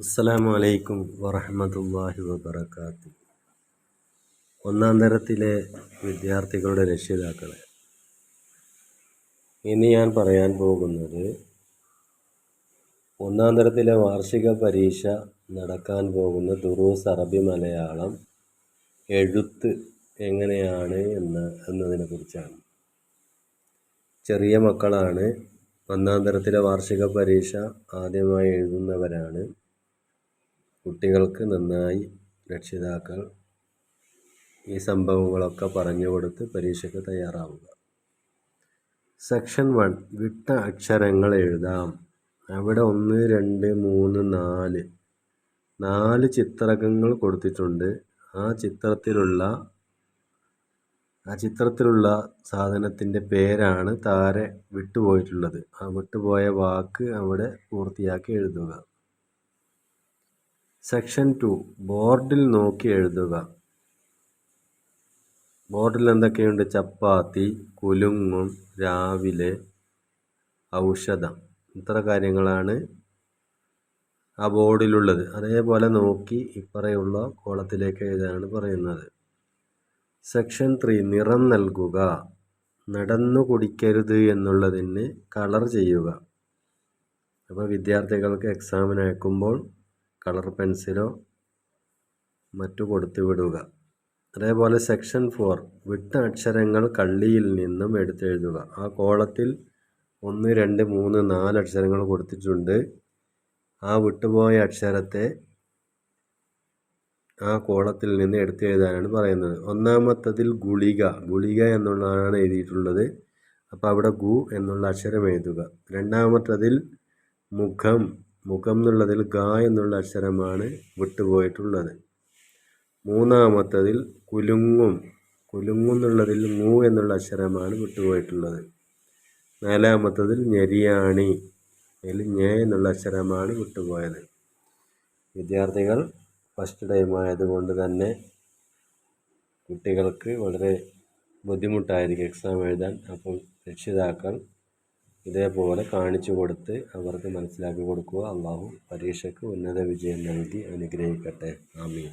അസ്സലാമു അലൈക്കും വറഹമത്തല്ലാഹി വബർക്കാത്തു ഒന്നാം തരത്തിലെ വിദ്യാർത്ഥികളുടെ രക്ഷിതാക്കളെ ഇനി ഞാൻ പറയാൻ പോകുന്നത് ഒന്നാം തരത്തിലെ വാർഷിക പരീക്ഷ നടക്കാൻ പോകുന്ന ദുറൂസ് അറബി മലയാളം എഴുത്ത് എങ്ങനെയാണ് എന്ന് എന്നതിനെ കുറിച്ചാണ്. ചെറിയ മക്കളാണ് ഒന്നാം തരത്തിലെ വാർഷിക പരീക്ഷ ആദ്യമായി എഴുതുന്നവരാണ്. കുട്ടികൾക്ക് നന്നായി രക്ഷിതാക്കൾ ഈ സംഭവങ്ങളൊക്കെ പറഞ്ഞു കൊടുത്ത് പരീക്ഷയ്ക്ക് തയ്യാറാവുക. സെക്ഷൻ വൺ വിട്ട അക്ഷരങ്ങൾ എഴുതാം. അവിടെ ഒന്ന് രണ്ട് മൂന്ന് നാല്. നാല് ചിത്രകങ്ങൾ കൊടുത്തിട്ടുണ്ട്. ആ ചിത്രത്തിലുള്ള ആ ചിത്രത്തിലുള്ള സാധനത്തിന്റെ പേരാണ് താരെ വിട്ടുപോയിട്ടുള്ളത്. ആ വിട്ടുപോയ വാക്ക് അവിടെ പൂർത്തിയാക്കി എഴുതുക. സെക്ഷൻ ടു ബോർഡിൽ നോക്കി എഴുതുക. ബോർഡിൽ എന്തൊക്കെയുണ്ട്? ചപ്പാത്തി കുലുങ്ങും രാവിലെ ഔഷധം. ഇത്ര കാര്യങ്ങളാണ് ആ ബോർഡിലുള്ളത്. അതേപോലെ നോക്കി ഇപ്പറയുള്ള കോളത്തിലേക്ക് എഴുതാനാണ് പറയുന്നത്. സെക്ഷൻ ത്രീ നിറം നൽകുക. നടന്നു കുടിക്കരുത് എന്നുള്ളതിന് കളർ ചെയ്യുക. അപ്പോൾ വിദ്യാർത്ഥികൾക്ക് എക്സാമിന് അയക്കുമ്പോൾ കളർ പെൻസിലോ മറ്റു കൊടുത്തു വിടുക. അതേപോലെ സെക്ഷൻ ഫോർ വിട്ട അക്ഷരങ്ങൾ കള്ളിയിൽ നിന്നും എടുത്തെഴുതുക ആ കോളത്തിൽ ഒന്ന് രണ്ട് മൂന്ന് നാല് അക്ഷരങ്ങൾ കൊടുത്തിട്ടുണ്ട്. ആ വിട്ടുപോയ അക്ഷരത്തെ ആ കോളത്തിൽ നിന്ന് എടുത്തു എഴുതാനാണ് പറയുന്നത്. ഒന്നാമത്തതിൽ ഗുളിക ഗുളിക എന്നുള്ളതാണ് എഴുതിയിട്ടുള്ളത്. അപ്പോൾ അവിടെ ഗു എന്നുള്ള അക്ഷരം എഴുതുക. രണ്ടാമത്തതിൽ മുഖം മുഖം എന്നുള്ളതിൽ ഗ എന്നുള്ള അക്ഷരമാണ് വിട്ടുപോയിട്ടുള്ളത്. മൂന്നാമത്തതിൽ കുലുങ്ങും കുലുങ്ങും എന്നുള്ളതിൽ മൂ എന്നുള്ള അക്ഷരമാണ് വിട്ടുപോയിട്ടുള്ളത്. നാലാമത്തതിൽ ഞെരിയാണി അതിൽ ഞേ എന്നുള്ള അക്ഷരമാണ് വിട്ടുപോയത്. വിദ്യാർത്ഥികൾ ഫസ്റ്റ് ടൈം ആയതുകൊണ്ട് തന്നെ കുട്ടികൾക്ക് വളരെ ബുദ്ധിമുട്ടായിരിക്കും എക്സാം എഴുതാൻ. അപ്പോൾ രക്ഷിതാക്കൾ ഇതേപോലെ കാണിച്ചു കൊടുത്ത് അവർക്ക് മനസ്സിലാക്കി കൊടുക്കുക. അള്ളാഹു പരീക്ഷയ്ക്ക് ഉന്നത വിജയം നൽകി അനുഗ്രഹിക്കട്ടെ. ആമീൻ.